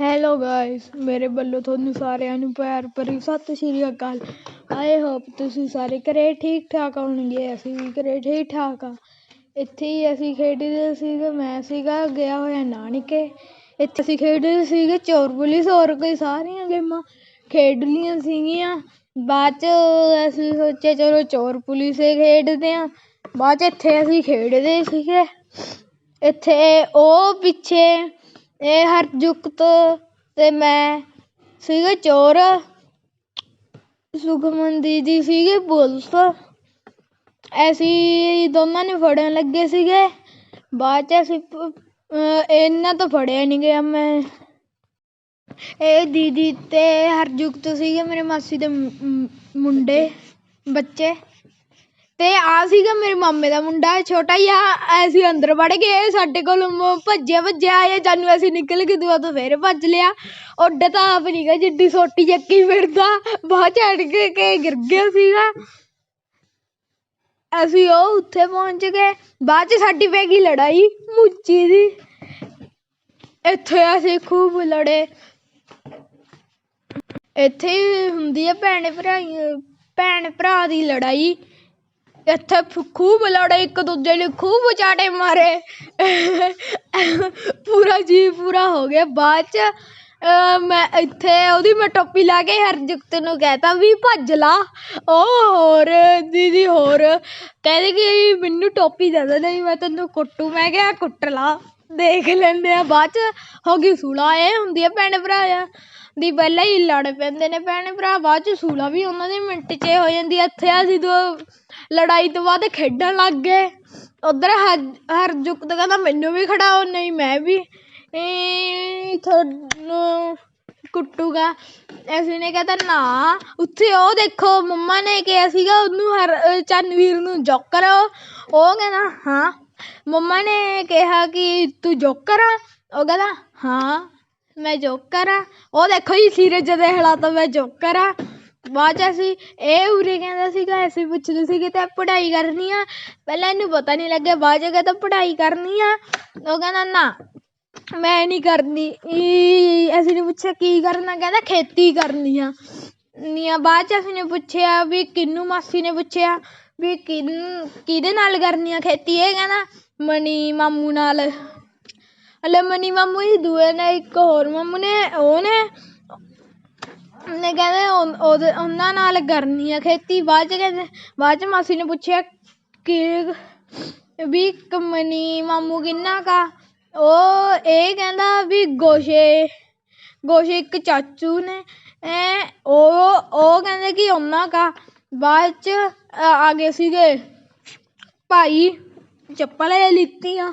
Hello guys ਮੇਰੇ ਵੱਲੋਂ ਤੁਹਾਨੂੰ ਸਾਰਿਆਂ ਨੂੰ ਪਿਆਰ ਭਰੀ ਸਤਿ ਸ਼੍ਰੀ ਅਕਾਲ। ਆਈ ਹੋਪ ਤੁਸੀਂ ਸਾਰੇ ਘਰੇ ਠੀਕ ਠਾਕ ਹੋਣਗੇ। ਅਸੀਂ ਵੀ ਘਰੇ ਠੀਕ ਠਾਕ ਆ। ਇੱਥੇ ਹੀ ਅਸੀਂ ਖੇਡਦੇ ਸੀਗੇ। ਮੈਂ ਸੀਗਾ, ਗਿਆ ਹੋਇਆ ਨਾਨਕੇ। ਇੱਥੇ ਅਸੀਂ ਖੇਡਦੇ ਸੀਗੇ। ਚੋਰ ਪੁਲਿਸ ਹੋਰ ਕੋਈ ਸਾਰੀਆਂ ਗੇਮਾਂ ਖੇਡ ਲੀਆਂ ਸੀਗੀਆਂ। ਬਾਅਦ ਚ ਅਸੀਂ ਸੋਚਿਆ, ਚਲੋ ਚੋਰ ਪੁਲਿਸ ਹੀ ਖੇਡਦੇ ਆ। ਬਾਅਦ ਚ ਇੱਥੇ ਅਸੀਂ ਖੇਡਦੇ ਸੀਗੇ। ਇੱਥੇ ਉਹ ਪਿੱਛੇ ਇਹ ਹਰਜੁਕਤ ਅਤੇ ਮੈਂ ਸੀਗੇ ਚੋਰ। ਸੁਖਮਨ ਦੀਦੀ ਸੀਗੇ ਪੁਲਿਸ। ਅਸੀਂ ਦੋਨਾਂ ਨੇ ਫੜਨ ਲੱਗੇ ਸੀਗੇ। ਬਾਅਦ ਚ ਅਸੀਂ ਇਹਨਾਂ ਤੋਂ ਫੜਿਆ ਨਹੀਂ ਗਿਆ ਮੈਂ। ਇਹ ਦੀਦੀ ਅਤੇ ਹਰਜੁਗਤ ਸੀਗੇ ਮੇਰੇ ਮਾਸੀ ਦੇ ਮੁੰਡੇ, ਬੱਚੇ। ਤੇ ਆਹ ਸੀਗਾ ਮੇਰੇ ਮਾਮੇ ਦਾ ਮੁੰਡਾ, ਛੋਟਾ ਜਿਹਾ, ਅਸੀਂ ਅੰਦਰ ਵੜ ਗਏ, ਸਾਡੇ ਕੋਲ ਭੱਜਿਆ ਭੱਜਿਆ ਆਇਆ, ਜਾਨੂੰ ਅਸੀਂ ਨਿਕਲ ਗਏ, ਦੁਆ ਤੋਂ ਫੇਰ ਭੱਜ ਲਿਆ। ਉੱਡ ਤਾਂ ਆਪ ਨਹੀਂ ਗਾ, ਜਿੱਡੀ ਸੋਟੀ ਚੱਕੀ ਫਿਰਦਾ ਬਾਅਦ ਚੜ ਕੇ ਕੇ ਗਿਰ ਗਿਆ ਸੀਗਾ। ਅਸੀਂ ਉਹ ਉੱਥੇ ਪਹੁੰਚ ਗਏ, ਬਾਅਦ ਚ ਸਾਡੀ ਪੈ ਗਈ ਲੜਾਈ, ਮੁੱਚੀ ਦੀ। ਇੱਥੇ ਅਸੀਂ ਖੂਬ ਲੜੇ। ਇੱਥੇ ਹੁੰਦੀ ਆ ਭੈਣ ਭਰਾ ਭੈਣ ਭਰਾ ਦੀ ਲੜਾਈ। ਇੱਥੇ ਖੂਬ ਲੜੇ, ਇੱਕ ਦੂਜੇ ਨੂੰ ਖੂਬ ਚਾਟੇ ਮਾਰੇ। ਪੂਰਾ ਜੀ ਪੂਰਾ ਹੋ ਗਿਆ। ਬਾਅਦ ਚ ਮੈਂ ਇੱਥੇ ਉਹਦੀ ਮੈਂ ਟੋਪੀ ਲਾ ਕੇ ਹਰਜੁਗਤ ਨੂੰ ਕਹਿ ਤਾ ਵੀ ਭੱਜ ਲਾ। ਉਹ ਹੋਰ, ਦੀਦੀ ਹੋਰ, ਕਹਿੰਦੇ ਕਿ ਮੈਨੂੰ ਟੋਪੀ ਦੇ ਦੇ, ਨਹੀਂ ਮੈਂ ਤੈਨੂੰ ਕੁੱਟੂ। ਮੈਂ ਕਿਹਾ ਕੁੱਟ ਲਾ। ਦੇਖ ਲੈਂਦੇ ਆ, ਬਾਅਦ ਚ ਹੋ ਗਈ ਸੁਲਾ, ਇਹ ਹੁੰਦੀ ਆ ਭੈਣ ਭਰਾ ਦੀ ਪਹਿਲਾਂ ਹੀ ਲੜ ਪੈਂਦੇ ਨੇ ਭੈਣ ਭਰਾ, ਬਾਅਦ ਚ ਸੁਲਾ ਵੀ ਉਹਨਾਂ ਦੇ ਮਿੰਟ 'ਚ ਹੋ ਜਾਂਦੀ ਇੱਥੇ ਅਸੀਂ ਦੋ ਲੜਾਈ ਤੋਂ ਬਾਅਦ ਖੇਡਣ ਲੱਗ ਗਏ। ਉੱਧਰ ਹਰਜੁਗਤ ਕਹਿੰਦਾ, ਮੈਨੂੰ ਵੀ ਖੜਾਓ ਨਹੀਂ ਮੈਂ ਵੀ। ਤੁਹਾਨੂੰ ਕੁੱਟੂਗਾ। ਅਸੀਂ ਨੇ ਕਹਿੰਦਾ ਨਾ, ਉੱਥੇ ਉਹ ਦੇਖੋ, ਮੰਮਾ ਨੇ ਕਿਹਾ ਸੀਗਾ, ਉਹਨੂੰ ਹਰ ਚੰਨਵੀਰ ਨੂੰ ਜੋਕਰ ਉਹ ਕਹਿੰਦਾ, ਹਾਂ। ਮੰਮਾ ਨੇ ਕਿਹਾ ਕਿ ਤੂੰ ਜੋਕਰ ਆ? ਉਹ ਕਹਿੰਦਾ, ਹਾਂ, ਮੈਂ ਜੋਕਰ ਹਾਂ ਉਹ ਦੇਖੋ ਜੀ, ਸੀਰਜ ਦੇ ਹਾਲਾਤ, ਮੈਂ ਜੋਕਰ ਹਾਂ ਬਾਅਦ ਚ ਅਸੀਂ ਇਹ ਉਰੇ ਕਹਿੰਦਾ ਸੀਗਾ, ਅਸੀਂ ਪੁੱਛਦੇ ਸੀਗੇ, ਤੇ ਪੜ੍ਹਾਈ ਕਰਨੀ ਆ? ਪਹਿਲਾਂ ਇਹਨੂੰ ਪਤਾ ਨਹੀਂ ਲੱਗਿਆ, ਬਾਅਦ ਚ ਕਹਿੰਦਾ ਪੜ੍ਹਾਈ ਕਰਨੀ ਆ। ਉਹ ਕਹਿੰਦਾ, ਨਾ, ਮੈਂ ਨਹੀਂ ਕਰਨੀ। ਅਸੀਂ ਨੇ ਪੁੱਛਿਆ, ਕੀ ਕਰਨਾ? ਕਹਿੰਦਾ, ਖੇਤੀ ਕਰਨੀ ਆ। ਨੀਆਂ ਬਾਅਦ ਚ ਅਸੀਂ ਨੇ ਪੁੱਛਿਆ ਵੀ ਕਿਹਨੂੰ ਮਾਸੀ ਨੇ ਪੁੱਛਿਆ ਵੀ ਕਿਹਦੇ ਨਾਲ ਕਰਨੀ ਆ ਖੇਤੀ? ਇਹ ਕਹਿੰਦਾ ਮਨੀ ਮਾਮੂ ਨਾਲ। ਹਲੇ ਮਨੀ ਮਾਮੂ ਹੀ ਦੂਏ ਨੇ, ਇੱਕ ਹੋਰ ਮਾਮੂ ਨੇ, ਉਹ ਨੇ। ਨੇ ਕਹਿੰਦੇ ਉਹਦੇ, ਉਹਨਾਂ ਨਾਲ ਕਰਨੀ ਆ ਖੇਤੀ। ਬਾਅਦ ਚ ਕਹਿੰਦੇ, ਬਾਅਦ ਚ ਮਾਸੀ ਨੇ ਪੁੱਛਿਆ ਕਿ ਵੀ ਮਨੀ ਮਾਮੂ ਕਿੰਨਾ ਕਾ ਉਹ ਇਹ ਕਹਿੰਦਾ ਵੀ ਗੋਸ਼ੇ ਗੋਸ਼ੇ ਇੱਕ ਚਾਚੂ ਨੇ, ਐ ਉਹ ਉਹ ਕਹਿੰਦੇ ਕਿ ਉਹਨਾਂ ਕਾ। ਬਾਅਦ ਚ ਆ ਗਏ ਸੀਗੇ। ਭਾਈ ਚੱਪਲ ਲਿੱਤੀਆਂ।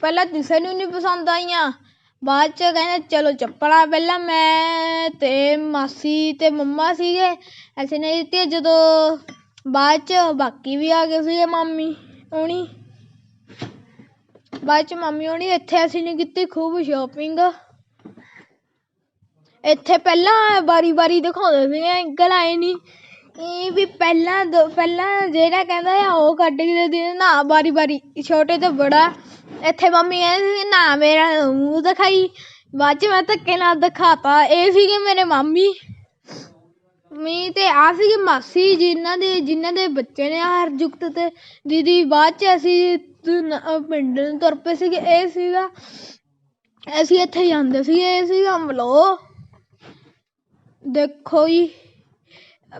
ਪਹਿਲਾਂ ਕਿਸੇ ਨੂੰ ਨਹੀਂ ਪਸੰਦ ਆਈਆਂ। ਬਾਅਦ ਚ ਕਹਿੰਦੇ, ਚਲੋ ਚੱਪਲਾਂ ਪਹਿਲਾਂ ਮੈਂ ਤੇ ਮਾਸੀ ਤੇ ਮੰਮਾ ਸੀਗੇ। ਅਸੀਂ ਨੇ ਲਿੱਤੀਆਂ ਜਦੋਂ ਬਾਅਦ ਚ ਬਾਕੀ ਵੀ ਆ ਗਏ ਸੀਗੇ ਮਾਮੀ ਹੋਣੀ। ਬਾਅਦ ਚ ਮਾਮੀ ਹੋਣੀ ਇੱਥੇ ਅਸੀਂ ਨੇ ਕੀਤੀ, ਖੂਬ ਸ਼ੋਪਿੰਗ ਇੱਥੇ ਪਹਿਲਾਂ ਵਾਰੀ ਵਾਰੀ ਦਿਖਾਉਂਦੇ ਸੀਗੇ ਅੰਕਲ ਆਏ ਨਹੀਂ ਇਹ ਵੀ ਪਹਿਲਾਂ ਪਹਿਲਾਂ ਜਿਹੜਾ ਕਹਿੰਦਾ ਆ, ਉਹ ਕੱਢ ਕੇ ਦੇ ਨਾ, ਵਾਰੀ ਵਾਰੀ। ਛੋਟੇ ਤੋਂ ਬੜਾ। ਇੱਥੇ ਮੰਮੀ ਕਹਿੰਦੀ ਸੀ, ਨਾ, ਮੇਰਾ ਮੂੰਹ ਦਿਖਾਈ। ਬਾਅਦ ਚ ਮੈਂ ਧੱਕੇ ਨਾਲ ਦਿਖਾਤਾ। ਇਹ ਸੀਗੇ ਮੇਰੇ ਮਾਮੀ। ਮੀ ਤੇ ਆ ਸੀਗੇ ਮਾਸੀ, ਜਿਨ੍ਹਾਂ ਦੇ ਜਿਨ੍ਹਾਂ ਦੇ ਬੱਚੇ ਨੇ ਹਰਜੁਗਤ ਤੇ। ਦੀਦੀ, ਬਾਅਦ ਚ ਅਸੀਂ ਪਿੰਡ ਨੂੰ ਤੁਰ ਪਏ ਸੀਗੇ। ਇਹ ਸੀਗਾ, ਅਸੀਂ ਇੱਥੇ ਜਾਂਦੇ ਸੀਗੇ, ਇਹ ਸੀਗਾ ਅਮਲੋ ਦੇਖੋ ਜੀ,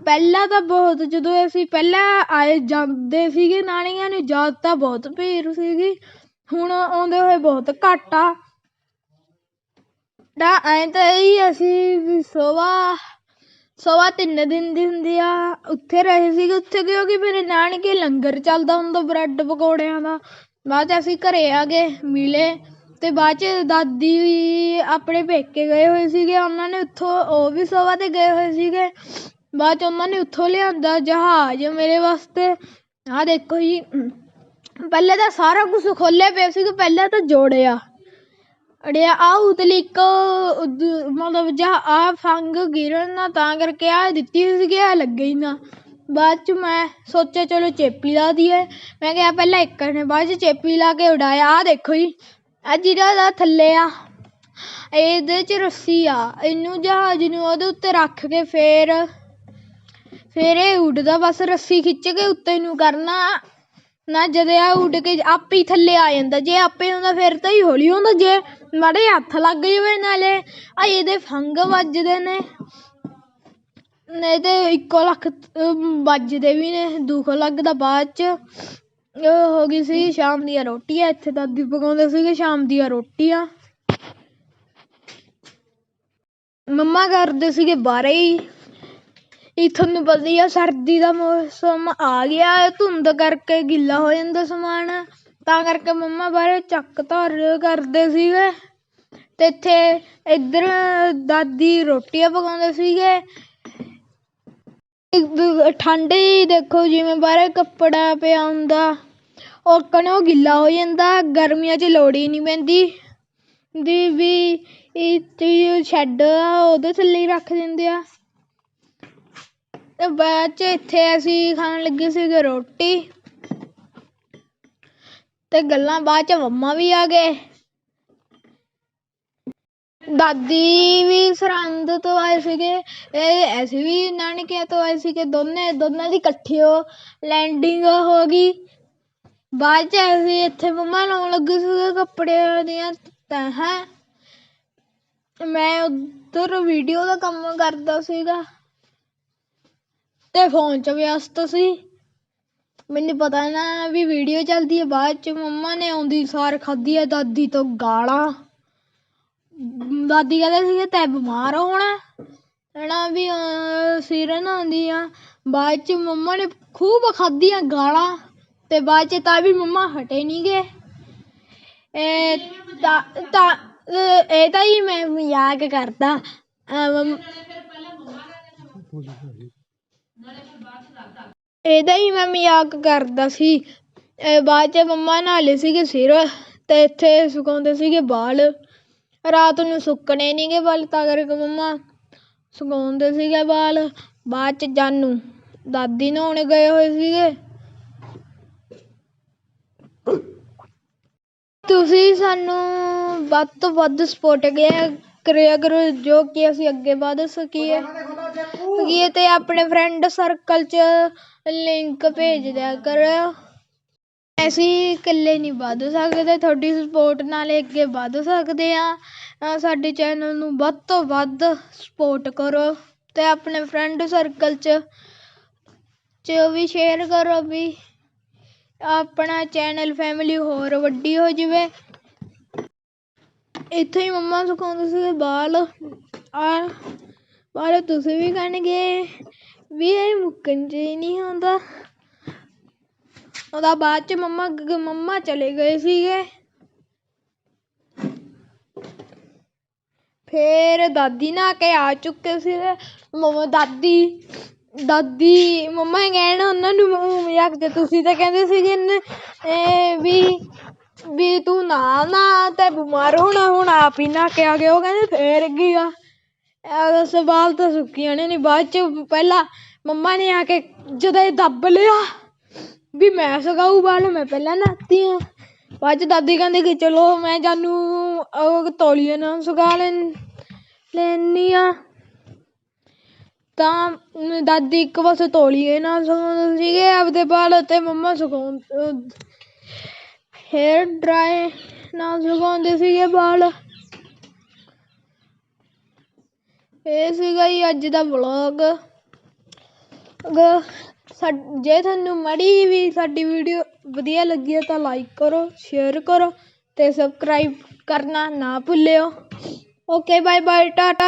ਪਹਿਲਾਂ ਤਾਂ ਬਹੁਤ, ਜਦੋਂ ਅਸੀਂ ਪਹਿਲਾਂ ਆਏ ਜਾਂਦੇ ਸੀਗੇ ਨਾਨੀਆਂ ਨੂੰ ਜਦ ਤਾਂ ਬਹੁਤ ਭੀੜ ਸੀਗੀ, ਹੁਣ ਆਉਂਦੇ ਹੋਏ ਬਹੁਤ ਘੱਟ ਆ। ਤਾਂ ਐਂ ਤਾਂ ਇਹ ਅਸੀਂ ਵੀ ਸਵਾ ਤਿੰਨ ਦਿਨ ਦੀ ਹੁੰਦੀ ਆ, ਉੱਥੇ ਰਹੇ ਸੀਗੇ, ਉੱਥੇ ਕਿਉਂਕਿ ਮੇਰੇ ਨਾਨਕੇ ਲੰਗਰ ਚੱਲਦਾ ਹੁੰਦਾ ਬ੍ਰੈਡ ਪਕੌੜਿਆਂ ਦਾ, ਬਾਅਦ 'ਚ ਅਸੀਂ ਘਰੇ ਆ ਗਏ, ਮਿਲੇ। ਤੇ ਬਾਅਦ 'ਚ ਦਾਦੀ ਵੀ ਆਪਣੇ ਪੇਕੇ ਗਏ ਹੋਏ ਸੀਗੇ, ਉਹਨਾਂ ਨੇ ਉੱਥੋਂ ਉਹ ਵੀ ਸੁਬਾਹ 'ਤੇ ਗਏ ਹੋਏ ਸੀਗੇ। ਬਾਅਦ 'ਚ ਉਹਨਾਂ ਨੇ ਉੱਥੋਂ ਲਿਆਂਦਾ ਜਹਾਜ਼ ਮੇਰੇ ਵਾਸਤੇ। ਆਹ ਦੇਖੋ ਜੀ, ਪਹਿਲਾਂ ਤਾਂ ਸਾਰਾ ਕੁਛ ਖੋਲੇ ਪਏ ਸੀਗੇ, ਪਹਿਲਾਂ ਤਾਂ ਜੋੜਿਆ। ਅੜਿਆ, ਆਹ ਉਤਲੀ ਇੱਕ ਮਤਲਬ ਜਾ ਆਹ ਫੰਗ ਗਿਰਨ ਨਾ ਤਾਂ ਕਰਕੇ ਆਹ ਦਿੱਤੀ ਹੋਈ ਸੀਗੀ ਆ ਲੱਗੇ ਹੀ ਨਾ। ਬਾਅਦ ਚ ਮੈਂ ਸੋਚਿਆ, ਚਲੋ ਚੇਪੀ ਲਾ ਦਈਏ। ਮੈਂ ਕਿਹਾ ਪਹਿਲਾਂ ਇੱਕ ਨੇ ਬਾਅਦ ਚ ਚੇਪੀ ਲਾ ਕੇ ਉਡਾਇਆ। ਆਹ ਦੇਖੋ ਜੀ ਆ ਜਿਹੜਾ ਦਾ ਥੱਲੇ ਆ। ਇਹਦੇ 'ਚ ਰੱਸੀ ਆ। ਇਹਨੂੰ ਜਹਾਜ਼ ਨੂੰ ਉਹਦੇ ਉੱਤੇ ਰੱਖ ਕੇ ਫੇਰ, ਫਿਰ ਇਹ ਉੱਡਦਾ। ਬਸ ਰੱਸੀ ਖਿੱਚ ਕੇ ਉੱਤੇ ਨੂੰ ਕਰਨਾ। ਨਾ ਜਦ ਇਹ ਉੱਡ ਕੇ ਆਪੇ ਹੀ ਥੱਲੇ ਆ ਜਾਂਦਾ। ਜੇ ਆਪੇ ਹੁੰਦਾ ਫਿਰ ਤਾਂ ਹੀ ਹੌਲੀ ਹੁੰਦਾ ਜੇ ਮਾੜੇ ਹੱਥ ਲੱਗ ਜਾਵੇ ਨਾਲੇ। ਆ ਇਹਦੇ ਫੰਗ ਵੱਜਦੇ ਨੇ। ਨਹੀਂ ਤੇ ਇੱਕੋ ਲੱਖ ਵੱਜਦੇ ਵੀ ਨੇ। ਦੁੱਖ ਲੱਗਦਾ ਬਾਅਦ ਚ। ਹੋ ਗਈ ਸੀ ਸ਼ਾਮ ਦੀਆਂ ਰੋਟੀਆਂ, ਇੱਥੇ ਦਾਦੀ ਪਕਾਉਂਦੇ ਸੀਗੇ ਸ਼ਾਮ ਦੀਆਂ ਰੋਟੀਆਂ। ਮੰਮਾ ਕਰਦੇ ਸੀਗੇ ਬਾਹਰੇ ਹੀ। ਇਹ ਤੁਹਾਨੂੰ ਪਤਾ ਹੀ ਆ, ਸਰਦੀ ਦਾ ਮੌਸਮ ਆ ਗਿਆ, ਧੁੰਦ ਕਰਕੇ ਗਿੱਲਾ ਹੋ ਜਾਂਦਾ ਸਮਾਨ। ਤਾਂ ਕਰਕੇ ਮੰਮਾ ਬਾਹਰੇ ਚੱਕ ਧਰ ਕਰਦੇ ਸੀਗੇ। ਤੇ ਇੱਥੇ ਇੱਧਰ ਦਾਦੀ ਰੋਟੀਆਂ ਪਕਾਉਂਦੇ ਸੀਗੇ। ਇੱਕ ਠੰਡ ਹੀ ਦੇਖੋ, ਜਿਵੇਂ ਬਾਹਰੇ ਕੱਪੜਾ ਪਿਆ ਹੁੰਦਾ। ਉਹ ਉਹ ਗਿੱਲਾ ਹੋ ਜਾਂਦਾ, ਗਰਮੀਆਂ 'ਚ ਲੋੜ ਹੀ ਨਹੀਂ ਪੈਂਦੀ। ਦੀ ਵੀ ਇਹ ਸ਼ੈੱਡ ਆ, ਉਹਦੇ ਥੱਲੇ ਹੀ ਰੱਖ ਦਿੰਦੇ ਆ। ਤੇ ਬਾਅਦ 'ਚ ਇੱਥੇ ਅਸੀਂ ਖਾਣ ਲੱਗੇ ਸੀਗੇ ਰੋਟੀ। ਤੇ ਗੱਲਾਂ ਬਾਅਦ 'ਚ ਮੰਮਾ ਵੀ ਆ ਗਏ। ਦਾਦੀ ਵੀ ਸਰਹੰਦ ਤੋਂ ਆਏ ਸੀਗੇ। ਇਹ ਅਸੀਂ ਵੀ ਨਾਨਕਿਆਂ ਤੋਂ ਆਏ ਸੀਗੇ ਦੋਨੇ। ਦੋਨਾਂ ਦੀ ਇਕੱਠੀ ਓ ਲੈਂਡਿੰਗ ਹੋ ਗਈ। ਬਾਅਦ 'ਚ ਅਸੀਂ ਇੱਥੇ ਮੰਮਾ ਲਾਉਣ ਲੱਗੇ ਸੀਗੇ ਕੱਪੜਿਆਂ ਦੀਆਂ ਤਹਾਂ ਮੈਂ ਉੱਧਰ ਵੀਡੀਓ ਦਾ ਕੰਮ ਕਰਦਾ ਸੀਗਾ। ਤੇ ਫੋਨ 'ਚ ਵਿਅਸਤ ਸੀ। ਮੈਨੂੰ ਪਤਾ ਨਾ ਵੀ ਵੀਡੀਓ ਚੱਲਦੀ ਹੈ ਬਾਅਦ 'ਚ ਮੰਮਾ ਨੇ ਆਉਂਦੀ ਸਾਰ ਖਾਧੀ ਹੈ ਦਾਦੀ ਤੋਂ ਗਾਲਾਂ। ਦਾਦੀ ਕਹਿੰਦੇ ਸੀਗੇ ਤੈਂ ਬਿਮਾਰ ਹੋਣਾ ਹਨਾ ਵੀ ਅਹ, ਸਿਰ ਨਹਾਉਂਦੀ ਆ। ਬਾਅਦ 'ਚ ਮੰਮਾ ਨੇ ਖੂਬ ਖਾਧੀਆਂ ਗਾਲਾਂ। ਤੇ ਬਾਅਦ 'ਚ ਤਾਂ ਵੀ ਮੰਮਾ ਹਟੇ ਨਹੀਂ ਗੇ ਤਾਂ ਤਾਂ, ਇਹ ਤਾਂ ਹੀ ਮੈਂ ਮਜ਼ਾਕ ਕਰਦਾ। ਇਹਦਾ ਹੀ ਮੈਂ ਮਜ਼ਾਕ ਕਰਦਾ ਸੀ। ਬਾਅਦ 'ਚ ਮੰਮਾ ਨਹਾ ਲਏ ਸੀਗੇ ਸਿਰ ਤੇ ਇੱਥੇ ਸੁਕਾਉਂਦੇ ਸੀਗੇ ਵਾਲ ਰਾਤ ਨੂੰ ਸੁੱਕਣੇ ਨਹੀਂ ਗੇ ਵਾਲ ਤਾਂ ਕਰਕੇ ਮੰਮਾ ਸੁਕਾਉਂਦੇ ਸੀਗੇ ਵਾਲ ਬਾਅਦ 'ਚ ਜਾਨੂੰ ਦਾਦੀ ਨਹਾਉਣ ਗਏ ਹੋਏ ਸੀਗੇ। ਤੁਸੀਂ ਸਾਨੂੰ ਵੱਧ ਤੋਂ ਵੱਧ ਸਪੋਰਟ ਕਰਿਆ ਕਰਿਆ ਕਰੋ, ਜੋ ਕਿ ਅਸੀਂ ਅੱਗੇ ਵਧ ਸਕੀਏ। ਸਕੀਏ ਤੇ ਆਪਣੇ ਫਰੈਂਡ ਸਰਕਲ 'ਚ ਲਿੰਕ ਭੇਜ ਦਿਆ ਕਰੋ। ਅਸੀਂ ਇਕੱਲੇ ਨਹੀਂ ਵੱਧ ਸਕਦੇ, ਤੁਹਾਡੀ ਸਪੋਰਟ ਨਾਲ ਹੀ ਅੱਗੇ ਵੱਧ ਸਕਦੇ ਆ। ਸਾਡੇ ਚੈਨਲ ਨੂੰ ਵੱਧ ਤੋਂ ਵੱਧ ਸਪੋਰਟ ਕਰੋ ਤੇ ਆਪਣੇ ਫਰੈਂਡ ਸਰਕਲ 'ਚ 'ਚ ਵੀ ਸ਼ੇਅਰ ਕਰੋ ਵੀ। ਆਪਣਾ ਚੈਨਲ ਫੈਮਿਲੀ ਹੋਰ ਵੱਡੀ ਹੋ ਜਾਵੇ। ਇੱਥੇ ਹੀ ਮੰਮਾ ਸੁਕਾਉਂਦੇ ਸੀਗੇ ਵਾਲ ਆ ਵਾਲ ਤੁਸੀਂ ਵੀ ਕਰਨਗੇ, ਵੀ ਇਹ ਮੁੱਕਣ 'ਚ ਹੀ ਨਹੀਂ ਆਉਂਦਾ। ਉਹਦਾ ਬਾਅਦ ਚ ਮੰਮਾ ਮੰਮਾ ਚਲੇ ਗਏ ਸੀਗੇ। ਫੇਰ ਦਾਦੀ ਨਾ ਕੇ ਆ ਚੁੱਕੇ ਸੀਗੇ। ਮੰਮਾ, ਦਾਦੀ ਦਾਦੀ, ਮੰਮਾ ਕਹਿਣ, ਉਹਨਾਂ ਨੂੰ ਮਜ਼ਾਕ ਚ ਤੁਸੀਂ ਤਾਂ ਕਹਿੰਦੇ ਸੀਗੇ ਨ- ਵੀ ਵੀ ਤੂੰ ਨਾ ਨਾ, ਤੇ ਬਿਮਾਰ ਹੋਣਾ, ਹੁਣ ਆਪ ਹੀ ਨਾ ਕੇ ਆ ਗਏ ਉਹ ਕਹਿੰਦੇ ਫੇਰ ਕੀ ਆ? ਇਹ ਸਵਾਲ ਤਾਂ ਸੁੱਕੀ ਜਾਣੇ ਨੇ ਬਾਅਦ ਚ ਪਹਿਲਾਂ ਮੰਮਾ ਨੇ ਆ ਕੇ ਜਦੋਂ ਇਹ ਦੱਬ ਲਿਆ, ਵੀ ਮੈਂ ਸਗਾਊ ਵਾਲ, ਮੈਂ ਪਹਿਲਾਂ ਨਹਾਤੀ ਆ। ਬਾਅਦ ਚ ਦਾਦੀ ਕਹਿੰਦੀ ਕਿ ਚਲੋ, ਮੈਂ ਜਾਨੂੰ ਉਹ ਤੌਲੀਏ ਨਾਲ ਸੁਕਾ ਲੈਣ ਲੈਂਦੀ ਹਾਂ ਤਾਂ ਦਾਦੀ ਇੱਕ ਪਾਸੇ ਤੌਲੀਏ ਨਾਲ ਸੁਕਾਉਂਦੇ ਸੀਗੇ ਆਪਦੇ ਵਾਲ ਤੇ ਮੰਮਾ ਸੁਕਾਉਂ ਹੇਅਰ ਡਰਾਏ ਨਾਲ ਸੁਕਾਉਂਦੇ ਸੀਗੇ ਵਾਲ ਇਹ ਸੀਗਾ ਜੀ ਅੱਜ ਦਾ ਵਲੌਗ ਜੇ ਤੁਹਾਨੂੰ ਮੜੀ ਵੀ ਸਾਡੀ ਵੀਡੀਓ ਵਧੀਆ ਲੱਗੀ ਹੈ ਤਾਂ ਲਾਈਕ ਕਰੋ ਸ਼ੇਅਰ ਕਰੋ ਤੇ ਸਬਸਕ੍ਰਾਈਬ ਕਰਨਾ ਨਾ ਭੁੱਲਿਓ। Okay bye bye tata.